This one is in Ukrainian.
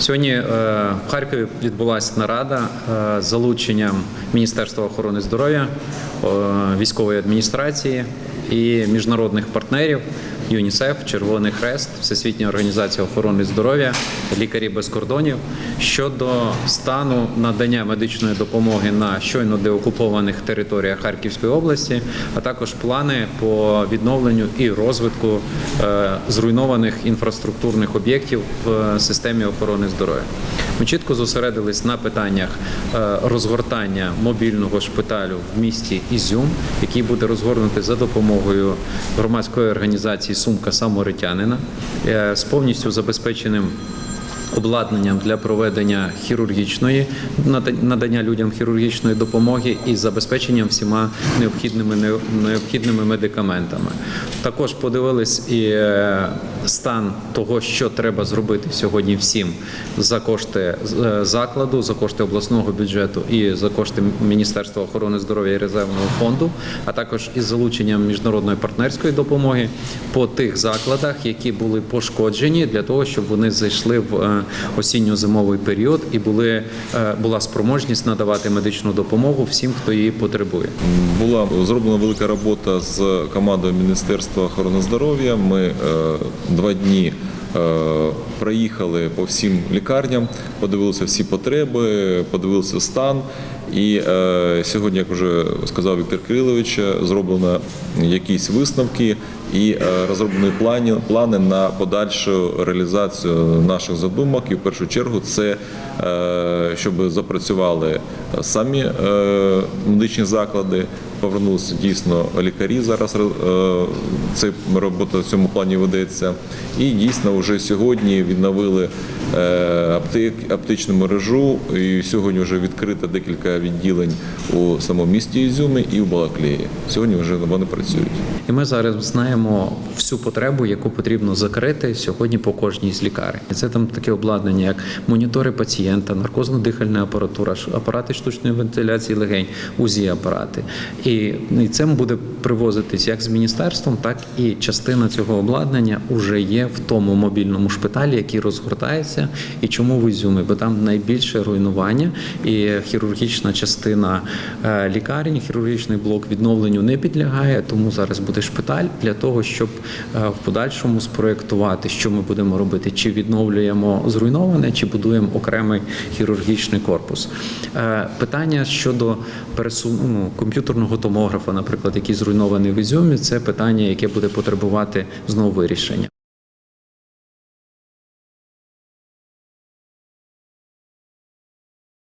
Сьогодні е, в Харкові відбулася нарада е, з залученням Міністерства охорони здоров'я, е, військової адміністрації і міжнародних партнерів. ЮНІСЕФ, Червоний Хрест, Всесвітня організація охорони здоров'я, лікарі без кордонів щодо стану надання медичної допомоги на щойно деокупованих територіях Харківської області, а також плани по відновленню і розвитку е, зруйнованих інфраструктурних об'єктів в системі охорони здоров'я. Ми чітко зосередились на питаннях е, розгортання мобільного шпиталю в місті Ізюм, який буде розгорнути за допомогою громадської організації Сумка саморитянина е, з повністю забезпеченим обладнанням для проведення хірургічної надання людям хірургічної допомоги і забезпеченням всіма необхідними необхідними медикаментами. Також подивились і е, стан того, що треба зробити сьогодні всім за кошти е, закладу, за кошти обласного бюджету і за кошти Міністерства охорони здоров'я і резервного фонду, а також із залученням міжнародної партнерської допомоги по тих закладах, які були пошкоджені, для того, щоб вони зайшли в осінньо-зимовий період і були е, була спроможність надавати медичну допомогу всім, хто її потребує. Була зроблена велика робота з командою Міністерства охорони здоров'я. Ми е, два дні е, проїхали по всім лікарням, подивилися всі потреби, подивилися стан. І е, сьогодні, як вже сказав Віктор Кирилович, зроблено якісь висновки і е, розроблені плані, плани на подальшу реалізацію наших задумок. І в першу чергу це е, щоб запрацювали самі е, медичні заклади, повернулися дійсно лікарі. Зараз е, це робота в цьому плані ведеться. І дійсно вже сьогодні відновили е, аптек, аптечну мережу. І сьогодні вже відкрито декілька відділень у самому місті Ізюмі і в Балаклеї. Сьогодні вже вони працюють. І ми зараз знаємо всю потребу, яку потрібно закрити сьогодні по кожній з лікарень. Це там таке обладнання, як монітори пацієнта, наркозно-дихальна апаратура, апарати штучної вентиляції легень, УЗІ апарати. І, і це буде привозитись як з міністерством, так і частина цього обладнання вже є в тому мобільному шпиталі, який розгортається. І чому в Ізюмі? Бо там найбільше руйнування і хірургічна частина е, лікарень, хірургічний блок відновленню не підлягає, тому зараз буде шпиталь для того, щоб е, в подальшому спроєктувати, що ми будемо робити, чи відновлюємо зруйноване, чи будуємо окремий хірургічний корпус. Е, Питання щодо пересу... ну, комп'ютерного томографа, наприклад, який зруйнований в Ізюмі, це питання, яке буде потребувати знову вирішення.